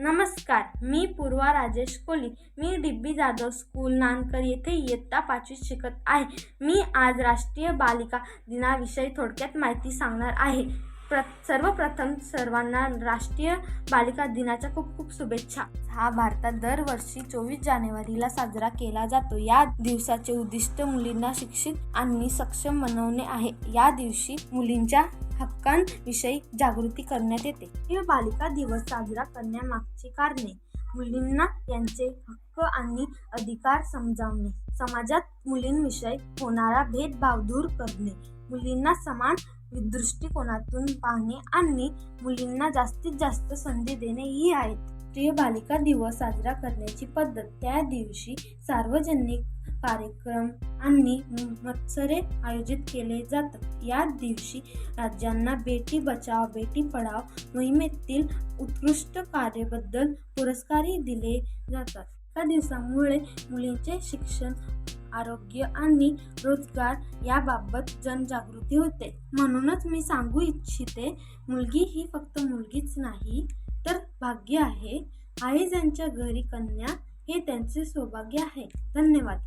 नमस्कार मी पूर्वा राजेश कोली मी डिब्बी जाधव स्कूल नानकर येथे इयत्ता पाचवीत शिकत आहे. मी आज राष्ट्रीय बालिका दिनाविषयी थोडक्यात माहिती सांगणार आहे. प्र सर्वप्रथम सर्वांना राष्ट्रीय बालिका दिनाच्या खूप खूप शुभेच्छा. हा भारतात दरवर्षी चोवीस जानेवारीला साजरा केला जातो. या दिवसाचे उद्दिष्ट मुलींना शिक्षित आणि सक्षम बनवणे आहे. या दिवशी मुलींच्या हक्कांविषयी जागृती करण्यात येते. हे बालिका दिवस साजरा करण्यामागची कारणे. मुलींना त्यांचे हक्क आणि अधिकार समजावणे. समाजात मुलींविषयी होणारा भेदभाव दूर करणे. मुलींना समान दृष्टिकोनातून पाहणे आणि मुलींना जास्तीत जास्त संधी देणे ही आहेत. राष्ट्रीय बालिका दिवस साजरा करण्याची पद्धत त्या दिवशी सार्वजनिक कार्यक्रम आणि मत्सरे आयोजित केले जातात. या दिवशी राज्यांना बेटी बचाव बेटी पढाव मोहिमेतील उत्कृष्ट कार्याबद्दल पुरस्कारही दिले जातात. या दिवसामुळे मुलींचे शिक्षण आरोग्य आणि रोजगार याबाबत जनजागृती होते. म्हणूनच मी सांगू इच्छिते मुलगी ही फक्त मुलगीच नाही तर भाग्य आहे. आई ज्यांच्या घरी कन्या हे त्यांचे सौभाग्य आहे. धन्यवाद.